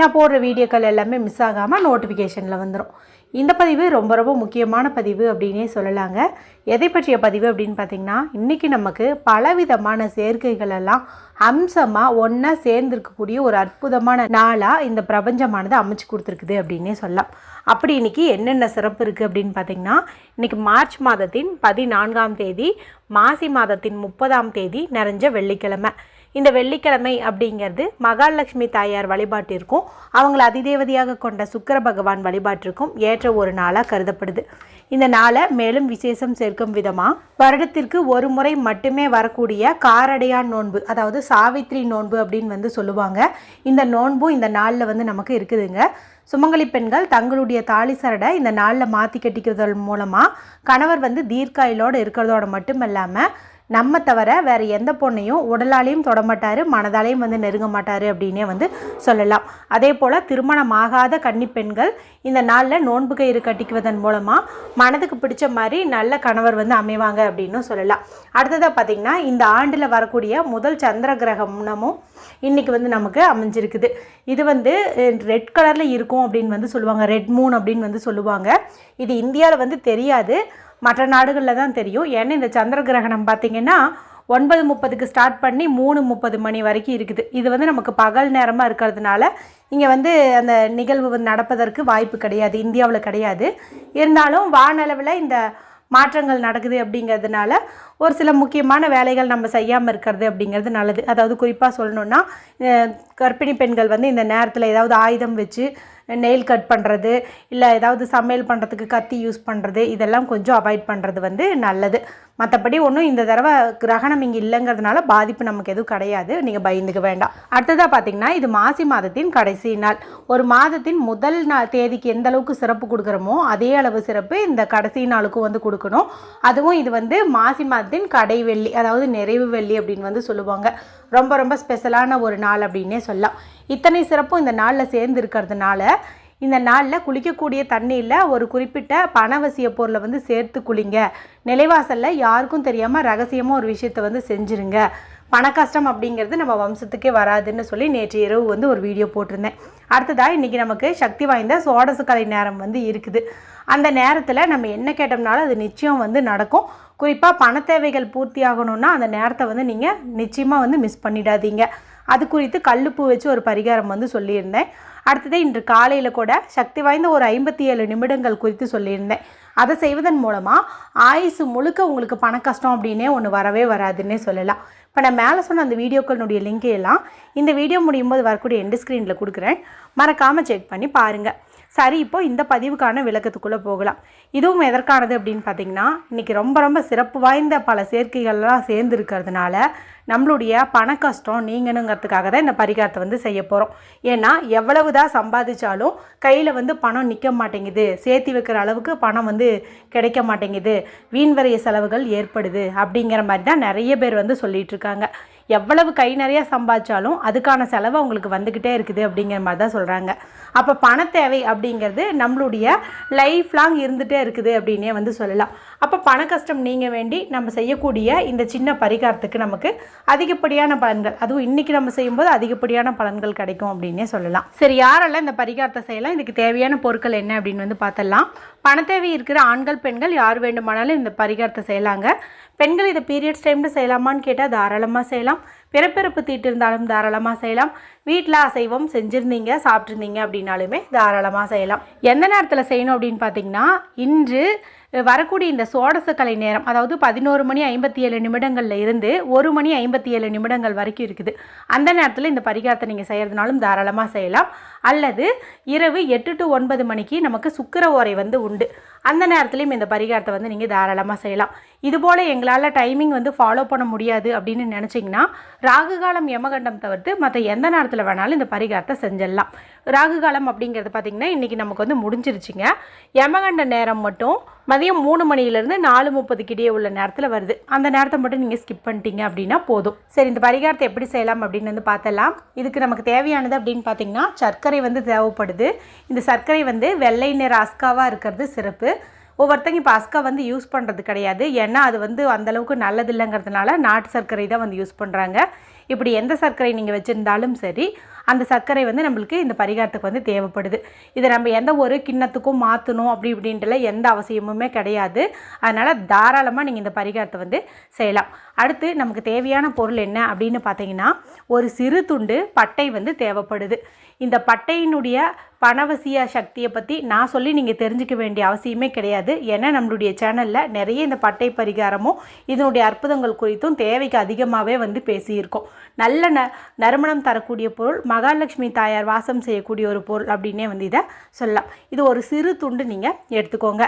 நான் போடுற வீடியோக்கள் எல்லாமே மிஸ் ஆகாமல் நோட்டிஃபிகேஷனில் வந்துடும் இந்த பதிவு ரொம்ப ரொம்ப முக்கியமான பதிவு அப்படின்னே சொல்லலாங்க. எதை பற்றிய பதிவு அப்படின்னு பார்த்தீங்கன்னா இன்றைக்கி நமக்கு பலவிதமான சேர்க்கைகளெல்லாம் அம்சமாக ஒன்றா சேர்ந்துருக்கக்கூடிய ஒரு அற்புதமான நாளாக இந்த பிரபஞ்சமானது அமைச்சு கொடுத்துருக்குது அப்படின்னே சொல்லலாம். அப்படி இன்னைக்கு என்னென்ன சிறப்பு இருக்குது அப்படின்னு பார்த்தீங்கன்னா இன்றைக்கி மார்ச் மாதத்தின் பதினான்காம் தேதி மாசி மாதத்தின் முப்பதாம் தேதி நிறைஞ்ச வெள்ளிக்கிழமை. இந்த வெள்ளிக்கிழமை அப்படிங்கிறது மகாலட்சுமி தாயார் வழிபாட்டிற்கும் அவங்கள அதிதேவதையாக கொண்ட சுக்கர பகவான் வழிபாட்டிற்கும் ஏற்ற ஒரு நாளாக கருதப்படுது. இந்த நாளை மேலும் விசேஷம் சேர்க்கும் விதமாக வருடத்திற்கு ஒரு முறை மட்டுமே வரக்கூடிய காரடையான் நோன்பு அதாவது சாவித்ரி நோன்பு அப்படின்னு வந்து சொல்லுவாங்க. இந்த நோன்பும் இந்த நாளில் வந்து நமக்கு இருக்குதுங்க. சுமங்கலி பெண்கள் தங்களுடைய தாலி சரடை இந்த நாளில் மாற்றி கட்டிக்கிறதன் மூலமாக கணவர் வந்து தீர்க்காயிலோடு இருக்கிறதோட மட்டும் இல்லாமல் நம்ம தவிர வேறு எந்த பொண்ணையும் உடலாலையும் தொடமாட்டார் மனதாலையும் வந்து நெருங்க மாட்டார் அப்படின்னே வந்து சொல்லலாம். அதே போல் திருமணம் ஆகாத கன்னிப்பெண்கள் இந்த நாளில் நோன்பு கயிறு கட்டிக்குவதன் மூலமாக மனதுக்கு பிடிச்ச மாதிரி நல்ல கணவர் வந்து அமைவாங்க அப்படின்னு சொல்லலாம். அடுத்ததாக பார்த்திங்கன்னா இந்த ஆண்டில் வரக்கூடிய முதல் சந்திர கிரகணமும் இன்றைக்கி வந்து நமக்கு அமைஞ்சிருக்குது. இது வந்து ரெட் கலரில் இருக்கும் அப்படின்னு வந்து சொல்லுவாங்க. ரெட் மூன் அப்படின்னு வந்து சொல்லுவாங்க. இது இந்தியாவில் வந்து தெரியாது. மற்ற நாடுகளில் தான் தெரியும். ஏன்னா இந்த சந்திர கிரகணம் பார்த்திங்கன்னா ஒன்பது முப்பதுக்கு ஸ்டார்ட் பண்ணி மூணு முப்பது மணி வரைக்கும் இருக்குது. இது வந்து நமக்கு பகல் நேரமாக இருக்கிறதுனால இங்கே வந்து அந்த நிகழ்வு வந்து நடப்பதற்கு வாய்ப்பு கிடையாது. இந்தியாவில் கிடையாது. இருந்தாலும் வானளவில் இந்த மாற்றங்கள் நடக்குது அப்படிங்கிறதுனால ஒரு சில முக்கியமான வேலைகள் நம்ம செய்யாமல் இருக்கிறது அப்படிங்கிறது நல்லது. அதாவது குறிப்பாக சொல்லணுன்னா கர்ப்பிணி பெண்கள் வந்து இந்த நேரத்தில் ஏதாவது ஆயுதம் வச்சு நெயில் கட் பண்ணுறது இல்லை ஏதாவது சமையல் பண்ணுறதுக்கு கத்தி யூஸ் பண்ணுறது இதெல்லாம் கொஞ்சம் அவாய்ட் பண்ணுறது வந்து நல்லது. மற்றபடி ஒன்றும் இந்த தடவை கிரகணம் இங்கே இல்லைங்கிறதுனால பாதிப்பு நமக்கு எதுவும் கிடையாது. நீங்கள் பயந்துக்க வேண்டாம். அடுத்ததாக பார்த்தீங்கன்னா இது மாசி மாதத்தின் கடைசி நாள். ஒரு மாதத்தின் முதல் நாள் தேதிக்கு எந்த அளவுக்கு சிறப்பு கொடுக்குறோமோ அதே அளவு சிறப்பு இந்த கடைசி நாளுக்கும் வந்து கொடுக்கணும். அதுவும் இது வந்து மாசி மாதத்தின் கடை வெள்ளி அதாவது நிறைவு வெள்ளி அப்படின்னு வந்து சொல்லுவாங்க. ரொம்ப ரொம்ப ஸ்பெஷலான ஒரு நாள் அப்படின்னே சொல்லலாம். இத்தனை சிறப்பும் இந்த நாளில் சேர்ந்து இருக்கிறதுனால இந்த நாளில் குளிக்கக்கூடிய தண்ணியில் ஒரு குறிப்பிட்ட பணவசிய பொருளை வந்து சேர்த்து குளிங்க. நிலைவாசலில் யாருக்கும் தெரியாமல் ரகசியமாக ஒரு விஷயத்தை வந்து செஞ்சுருங்க. பண கஷ்டம் அப்படிங்கிறது நம்ம வம்சத்துக்கே வராதுன்னு சொல்லி நேற்று இரவு வந்து ஒரு வீடியோ போட்டிருந்தேன். அடுத்ததாக இன்றைக்கி நமக்கு சக்தி வாய்ந்த சோடசு கலை நேரம் வந்து இருக்குது. அந்த நேரத்தில் நம்ம என்ன கேட்டோம்னாலும் அது நிச்சயம் வந்து நடக்கும். குறிப்பாக பண தேவைகள் பூர்த்தி ஆகணும்னா அந்த நேரத்தை வந்து நீங்கள் நிச்சயமாக வந்து மிஸ் பண்ணிடாதீங்க. அது குறித்து கல்லுப்பு வச்சு ஒரு பரிகாரம் வந்து சொல்லியிருந்தேன். அடுத்தது இன்று காலையில் கூட சக்தி வாய்ந்த ஒரு ஐம்பத்தி ஏழு நிமிடங்கள் குறித்து சொல்லியிருந்தேன். அதை செய்வதன் மூலமாக ஆயுசு முழுக்க உங்களுக்கு பண கஷ்டம் அப்படின்னே ஒன்று வரவே வராதுன்னே சொல்லலாம். இப்போ நான் மேலே சொன்ன அந்த வீடியோக்களுடைய லிங்க் எல்லாம் இந்த வீடியோ முடியும் போது வரக்கூடிய எண்டு ஸ்க்ரீனில் கொடுக்குறேன். மறக்காமல் செக் பண்ணி பாருங்கள் சரி இப்போ இந்த பதிவுக்கான விளக்கத்துக்குள்ளே போகலாம். இதுவும் எதற்கானது அப்படின்னு பார்த்தீங்கன்னா இன்றைக்கி ரொம்ப ரொம்ப சிறப்பு வாய்ந்த பல சேர்க்கைகள்லாம் சேர்ந்து இருக்கிறதுனால நம்மளுடைய பண கஷ்டம் நீங்கணுங்கிறதுக்காக தான் இந்த பரிகாரத்தை வந்து செய்ய போகிறோம் ஏன்னா எவ்வளவு தான் சம்பாதிச்சாலும் கையில் வந்து பணம் நிற்க மாட்டேங்குது. சேர்த்து வைக்கிற அளவுக்கு பணம் வந்து கிடைக்க மாட்டேங்குது. வீண்வரைய செலவுகள் ஏற்படுது அப்படிங்கிற மாதிரி தான் நிறைய பேர் வந்து சொல்லிகிட்ருக்காங்க எவ்வளவு கை நிறையா சம்பாதிச்சாலும் அதுக்கான செலவு அவங்களுக்கு வந்துக்கிட்டே இருக்குது அப்படிங்கிற மாதிரி தான் சொல்கிறாங்க அப்போ பண தேவை அப்படிங்கிறது நம்மளுடைய லைஃப் லாங் இருந்துகிட்டே இருக்குது அப்படின்னே வந்து சொல்லலாம். அப்போ பண கஷ்டம் நீங்கள் வேண்டி நம்ம செய்யக்கூடிய இந்த சின்ன பரிகாரத்துக்கு நமக்கு அதிகப்படியான பலன்கள் அதுவும் இன்றைக்கி நம்ம செய்யும்போது அதிகப்படியான பலன்கள் கிடைக்கும் அப்படின்னே சொல்லலாம். சரி யாரெல்லாம் இந்த பரிகாரத்தை செய்யலாம் இதுக்கு தேவையான பொருட்கள் என்ன அப்படின்னு வந்து பார்த்தலாம் பணத்தேவை இருக்கிற ஆண்கள் பெண்கள் யார் வேண்டுமானாலும் இந்த பரிகாரத்தை செய்யலாங்க. பெண்கள் இதை பீரியட்ஸ் டைமில் செய்யலாமான்னு கேட்டால் தாராளமாக செய்யலாம். பிறப்பிறப்பு தீட்டு இருந்தாலும் தாராளமாக செய்யலாம். வீட்டில் அசைவம் செஞ்சுருந்தீங்க சாப்பிட்ருந்தீங்க அப்படின்னாலுமே தாராளமாக செய்யலாம். எந்த நேரத்தில் செய்யணும் அப்படின்னு பார்த்தீங்கன்னா இன்று வரக்கூடிய இந்த சோடச கலை நேரம் அதாவது பதினோரு மணி ஐம்பத்தி ஏழு நிமிடங்கள்ல இருந்து ஒரு மணி ஐம்பத்தி ஏழு நிமிடங்கள் வரைக்கும் இருக்குது. அந்த நேரத்தில் இந்த பரிகாரத்தை நீங்கள் செய்கிறதுனாலும் தாராளமாக செய்யலாம். அல்லது இரவு எட்டு டு ஒன்பது மணிக்கு நமக்கு சுக்கிர ஓரை வந்து உண்டு. அந்த நேரத்துலையும் இந்த பரிகாரத்தை வந்து நீங்கள் தாராளமாக செய்யலாம். இதுபோல் எங்களால் டைமிங் வந்து ஃபாலோ பண்ண முடியாது அப்படின்னு நினச்சிங்கன்னா ராகு காலம் யமகண்டம் தவிர்த்து மற்ற எந்த நேரத்தில் வேணாலும் இந்த பரிகாரத்தை செஞ்சிடலாம். ராகு காலம் அப்படிங்கிறது பார்த்திங்கன்னா இன்றைக்கி நமக்கு வந்து முடிஞ்சிருச்சுங்க. யமகண்ட நேரம் மட்டும் மதியம் மூணு மணிலேருந்து நாலு முப்பதுக்கு இடையே உள்ள நேரத்தில் வருது. அந்த நேரத்தை மட்டும் நீங்கள் ஸ்கிப் பண்ணிட்டீங்க அப்படின்னா போதும். சரி இந்த பரிகாரத்தை எப்படி செய்யலாம் அப்படின்னு வந்து பார்த்தலாம் இதுக்கு நமக்கு தேவையானது அப்படின்னு பார்த்தீங்கன்னா சர்க்கரை வந்து தேவைப்படுது. இந்த சர்க்கரை வந்து வெள்ளை நிற அஸ்காவாக இருக்கிறது சிறப்பு. ஒவ்வொருத்தங்க இப்போ அஸ்கா வந்து யூஸ் பண்ணுறது கிடையாது. ஏன்னா அது வந்து அந்தளவுக்கு நல்லது இல்லைங்கிறதுனால நாட்டு சர்க்கரை தான் வந்து யூஸ் பண்ணுறாங்க இப்படி எந்த சர்க்கரை நீங்கள் வச்சுருந்தாலும் சரி அந்த சர்க்கரை வந்து நம்மளுக்கு இந்த பரிகாரத்துக்கு வந்து தேவைப்படுது. இதை நம்ம எந்த ஒரு கிண்ணத்துக்கும் மாற்றணும் அப்படி இப்படின்ட்டுல எந்த அவசியமுமே கிடையாது. அதனால் தாராளமாக நீங்கள் இந்த பரிகாரத்தை வந்து செய்யலாம். அடுத்து நமக்கு தேவையான பொருள் என்ன அப்படின்னு பார்த்தீங்கன்னா ஒரு சிறு துண்டு பட்டை வந்து தேவைப்படுது. இந்த பட்டையினுடைய பணவசிய சக்தியை பற்றி நான் சொல்லி நீங்கள் தெரிஞ்சுக்க வேண்டிய அவசியமே கிடையாது. ஏன்னா நம்மளுடைய சேனலில் நிறைய இந்த பட்டை பரிகாரமும் இதனுடைய அற்புதங்கள் குறித்தும் தேவைக்கு அதிகமாகவே வந்து பேசியிருக்கோம். நல்ல ந நறுமணம் தரக்கூடிய பொருள் மகாலட்சுமி தாயார் வாசம் செய்யக்கூடிய ஒரு பொருள் அப்படின்னே வந்து இதை சொல்லலாம். இது ஒரு சிறு துண்டு நீங்கள் எடுத்துக்கோங்க.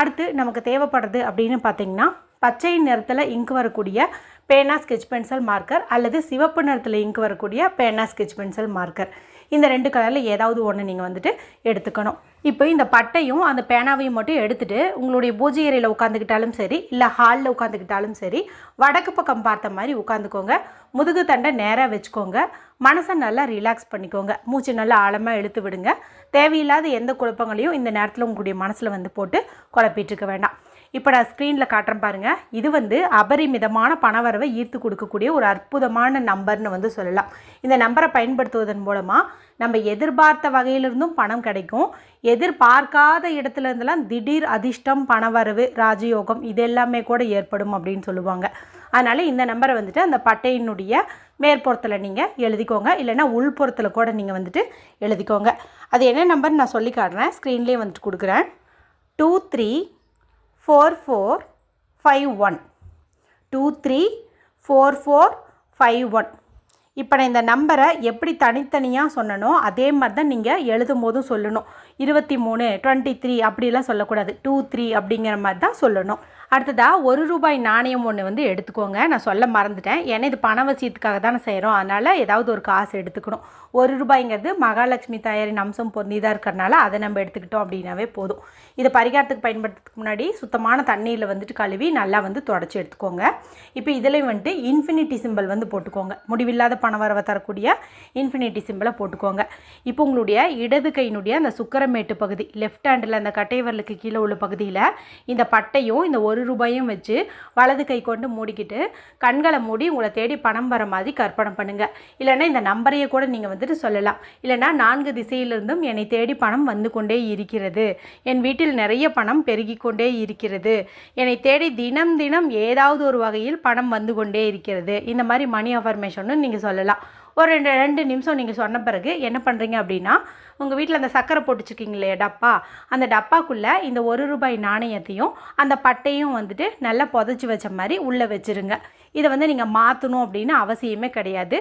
அடுத்து நமக்கு தேவைப்படுறது அப்படின்னு பார்த்தீங்கன்னா பச்சை நிறத்தில் இங்கு வரக்கூடிய பேனா ஸ்கெச் பென்சில் மார்க்கர் அல்லது சிவப்பு நிறத்தில் இங்க் வரக்கூடிய பேனா ஸ்கெச் பென்சில் மார்க்கர் இந்த ரெண்டு கலரில் ஏதாவது ஒன்று நீங்கள் வந்துட்டு எடுத்துக்கணும். இப்போ இந்த பட்டையும் அந்த பேனாவையும் மட்டும் எடுத்துகிட்டு உங்களுடைய பூஜை அறையில் உட்காந்துக்கிட்டாலும் சரி இல்லை ஹாலில் உட்காந்துக்கிட்டாலும் சரி வடக்கு பக்கம் பார்த்த மாதிரி உட்காந்துக்கோங்க முதுகு தண்டை நேராக வச்சுக்கோங்க. மனசை நல்லா ரிலாக்ஸ் பண்ணிக்கோங்க. மூச்சு நல்லா ஆழமாக இழுத்து விடுங்க. தேவையில்லாத எந்த குழப்பங்களையும் இந்த நேரத்தில் உங்களுடைய மனசில் வந்து போட்டு குழப்பிட்டுருக்க வேண்டாம். இப்போ நான் ஸ்க்ரீனில் காட்டுறேன் பாருங்கள் இது வந்து அபரிமிதமான பணவரவை ஈர்த்து கொடுக்கக்கூடிய ஒரு அற்புதமான நம்பர்னு வந்து சொல்லலாம். இந்த நம்பரை பயன்படுத்துவதன் மூலமாக நம்ம எதிர்பார்த்த வகையிலிருந்தும் பணம் கிடைக்கும். எதிர்பார்க்காத இடத்துல இருந்தெல்லாம் திடீர் அதிர்ஷ்டம் பணவரவு ராஜயோகம் இது எல்லாமே கூட ஏற்படும் அப்படின்னு சொல்லுவாங்க. அதனால் இந்த நம்பரை வந்துட்டு அந்த பட்டையினுடைய மேற்புறத்தில் நீங்கள் எழுதிக்கோங்க. இல்லைன்னா உள்புறத்தில் கூட நீங்கள் வந்துட்டு எழுதிக்கோங்க. அது என்ன நம்பர் நான் சொல்லி காட்டுறேன். ஸ்க்ரீன்லேயே வந்துட்டு கொடுக்குறேன். Two three four four five one two three four four five one இப்போ நான் இந்த நம்பரை எப்படி தனித்தனியாக சொன்னனோ அதே மாதிரி தான் நீங்கள் எழுதும் போதும் சொல்லணும். இருபத்தி மூணு டுவெண்ட்டி த்ரீ அப்படிலாம் சொல்லக்கூடாது. டூ த்ரீ அப்படிங்கிற மாதிரி தான் சொல்லணும். அடுத்ததாக ஒரு ரூபாய் நாணயம் ஒன்று வந்து எடுத்துக்கோங்க. நான் சொல்ல மறந்துட்டேன். ஏன்னா இது பணவசியத்துக்காக தானே செய்கிறோம் அதனால் ஏதாவது ஒரு காசு எடுத்துக்கணும். ஒரு ரூபாய்ங்கிறது மகாலட்சுமி தாயாரின் அம்சம் பொருந்திதாக இருக்கிறனால அதை நம்ம எடுத்துக்கிட்டோம் அப்படின்னாவே போதும். இதை பரிகாரத்துக்கு பயன்படுத்துறதுக்கு முன்னாடி சுத்தமான தண்ணீரில் வந்துட்டு கழுவி நல்லா வந்து தொடச்சி எடுத்துக்கோங்க. இப்போ இதுலேயும் வந்துட்டு இன்ஃபினிட்டி சிம்பிள் வந்து போட்டுக்கோங்க. முடிவில்லாத பண வரவை தரக்கூடிய இன்ஃபினிட்டி சிம்பிளை போட்டுக்கோங்க. இப்போ உங்களுடைய இடது கையினுடைய அந்த சுக்கரமேட்டு பகுதி லெஃப்ட் ஹேண்டில் அந்த கட்டைவரலுக்கு கீழே உள்ள பகுதியில் இந்த பட்டையும் இந்த ஒரு ரூபாயும் வச்சு வலது கை கொண்டு மூடிக்கிட்டு கண்களை மூடி உங்களை தேடி பணம் வர மாதிரி கற்பனை பண்ணுங்கள் இல்லைன்னா இந்த நம்பரையே கூட நீங்கள் வந்துட்டு சொல்லலாம். இல்லைன்னா நான்கு திசையிலிருந்தும் என்னை தேடி பணம் வந்து கொண்டே இருக்கிறது. என் வீட்டில் நிறைய பணம் பெருகி கொண்டே இருக்கிறது. என்னை தேடி தினம் தினம் ஏதாவது ஒரு வகையில் பணம் வந்து கொண்டே இருக்கிறது. இந்த மாதிரி மணி அஃபர்மேஷனும் நீங்கள் சொல்லலாம். ஒரு ரெண்டு ரெண்டு நிமிஷம் நீங்கள் சொன்ன பிறகு என்ன பண்ணுறீங்க அப்படின்னா உங்கள் வீட்டில் அந்த சக்கரை போட்டுச்சுக்கிங்க இல்லையா டப்பா? அந்த டப்பாக்குள்ளே இந்த ஒரு ரூபாய் நாணயத்தையும் அந்த பட்டையும் வந்துட்டு நல்லா புதைச்சி வச்ச மாதிரி உள்ளே வச்சுருங்க. இதை வந்து நீங்கள் மாற்றணும் அப்படின்னு அவசியமே கிடையாது.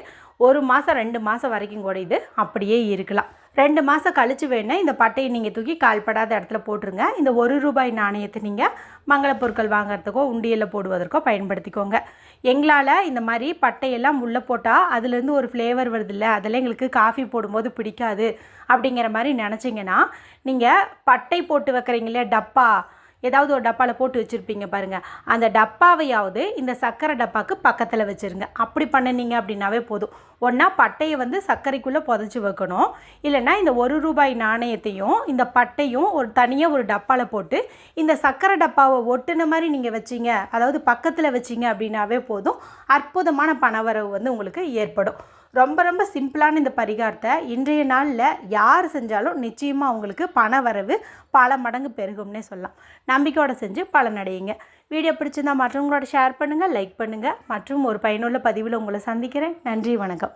ஒரு மாதம் ரெண்டு மாதம் வரைக்கும் கூட இது அப்படியே இருக்கலாம். ரெண்டு மாதம் கழிச்சு வேணால் இந்த பட்டையை நீங்கள் தூக்கி கால்படாத இடத்துல போட்டுருங்க. இந்த ஒரு ரூபாய் நாணயத்தை நீங்கள் மங்கள பொருட்கள் வாங்குறதுக்கோ உண்டியலில் போடுவதற்கோ பயன்படுத்திக்கோங்க. எங்களால் இந்த மாதிரி பட்டையெல்லாம் உள்ளே போட்டால் அதுலேருந்து ஒரு ஃப்ளேவர் வருதில்ல அதெல்லாம் எங்களுக்கு காஃபி போடும்போது பிடிக்காது அப்படிங்கிற மாதிரி நினச்சிங்கன்னா நீங்கள் பட்டை போட்டு வைக்கிறீங்களே டப்பா ஏதாவது ஒரு டப்பாவில் போட்டு வச்சுருப்பீங்க பாருங்கள் அந்த டப்பாவையாவது இந்த சர்க்கரை டப்பாவுக்கு பக்கத்தில் வச்சுருங்க. அப்படி பண்ணினீங்க அப்படின்னாவே போதும். ஒன்றா பட்டையை வந்து சர்க்கரைக்குள்ளே புதைச்சி வைக்கணும். இல்லைன்னா இந்த ஒரு ரூபாய் நாணயத்தையும் இந்த பட்டையும் ஒரு தனியாக ஒரு டப்பாவில் போட்டு இந்த சர்க்கரை டப்பாவை ஒட்டுன மாதிரி நீங்கள் வச்சிங்க அதாவது பக்கத்தில் வச்சிங்க அப்படின்னாவே போதும். அற்புதமான பணவரவு வந்து உங்களுக்கு ஏற்படும். ரொம்ப ரொம்ப சிம்பிளான இந்த பரிகாரத்தை இன்றைய நாளில் யார் செஞ்சாலும் நிச்சயமாக அவங்களுக்கு பண வரவு பல மடங்கு பெருகும்னே சொல்லலாம். நம்பிக்கையோடு செஞ்சு பலனடையுங்க வீடியோ பிடிச்சிருந்தால் மற்றவங்களோட ஷேர் பண்ணுங்கள் லைக் பண்ணுங்கள் மற்றும் ஒரு பயனுள்ள பதிவில் உங்களை சந்திக்கிறேன். நன்றி வணக்கம்.